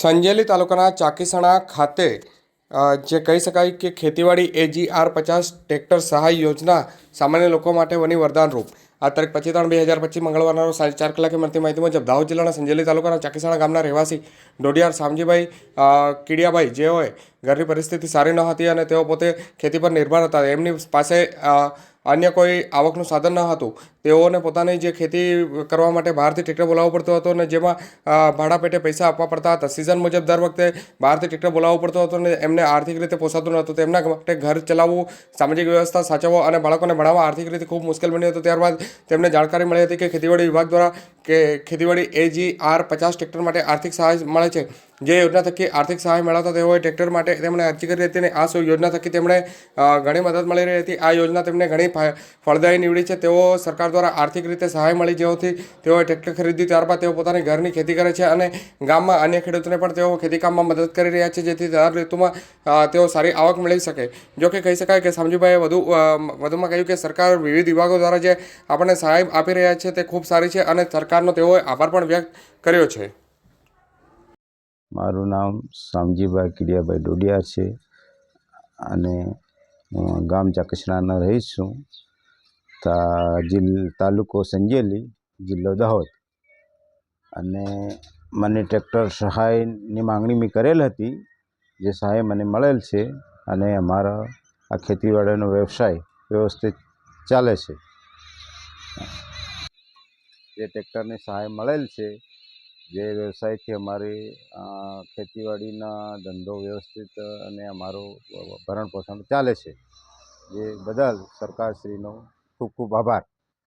સંજેલી તાલુકાના ચાકીસણા ખાતે જે કહી શકાય કે ખેતીવાડી એજીઆર પચાસ ટ્રેક્ટર સહાય યોજના સામાન્ય લોકો માટે બની વરદાનરૂપ. આ તારીખ પચીસ ત્રણ બે હજાર પચીસ મંગળવારના રોજ સાંજે ચાર કલાકે મળતી માહિતી મુજબ દાહોદ જિલ્લાના સંજેલી તાલુકાના ચાકીસાણા ગામના રહેવાસી ડોડિયાર સામજીભાઈ કીડિયાભાઈ જેઓએ ઘરની પરિસ્થિતિ સારી ન હતી અને તેઓ પોતે ખેતી પર નિર્ભર હતા. એમની પાસે અન્ય કોઈ આવકનું સાધન ન હતું. તેઓને પોતાની જે ખેતી કરવા માટે બહારથી ટ્રેક્ટર બોલાવવું પડતું હતું અને જેમાં ભાડા પેટે પૈસા આપવા પડતા હતા. સિઝન મુજબ દર વખતે બહારથી ટ્રેક્ટર બોલાવવું પડતું હતું અને એમને આર્થિક રીતે પોસાતું નહોતું તેમના માટે ઘર ચલાવવું, સામાજિક વ્યવસ્થા સાચવવો અને બાળકોને ભણાવવા આર્થિક રીતે ખૂબ મુશ્કેલ બન્યું હતું. ત્યારબાદ તેમને જાણકારી મળી હતી કે ખેતીવાડી વિભાગ દ્વારા કે ખેતીવાડી એજી આર પચાસ ટ્રેક્ટર માટે આર્થિક સહાય મળે છે. જે યોજના થકી આર્થિક સહાય મેળવતા તેઓએ ટ્રેક્ટર માટે તેમણે અરજી કરી હતી અને આ યોજના થકી તેમણે ઘણી મદદ મળી રહી હતી. આ યોજના તેમને ઘણી ફળદાયી નીવડી છે. તેઓ સરકાર દ્વારા આર્થિક રીતે સહાય મળી જેઓથી તેઓએ ટ્રેક્ટર ખરીદ્યું ત્યારબાદ તેઓ પોતાની ઘરની ખેતી કરે છે અને ગામમાં અન્ય ખેડૂતોને પણ તેઓ ખેતીકામમાં મદદ કરી રહ્યા છે, જેથી દર ઋતુમાં તેઓ સારી આવક મેળવી શકે. જો કે કહી શકાય કે સમજુભાઈએ વધુ વધુમાં કહ્યું કે સરકાર વિવિધ વિભાગો દ્વારા જે આપણને સહાય આપી રહ્યા છે તે ખૂબ સારી છે અને સરકારનો તેઓએ આભાર પણ વ્યક્ત કર્યો છે. મારું નામ શામજીભાઈ કિડિયાભાઈ ડોડિયા છે અને ગામ ચાકસણાના રહીશ છું. તા જિલ્લ તાલુકો સંજેલી, જિલ્લો દાહોદ. અને મને ટ્રેક્ટર સહાયની માંગણી મેં કરેલ હતી. જે સહાય મને મળેલ છે અને અમારા આ ખેતીવાડીનો વ્યવસાય વ્યવસ્થિત ચાલે છે. જે ટ્રેક્ટરની સહાય મળેલ છે જે વ્યવસાયથી અમારી ખેતીવાડીના ધંધો વ્યવસ્થિત અને અમારું ભરણ પોષણ ચાલે છે. જે બદલ સરકારશ્રીનો ખૂબ ખૂબ આભાર.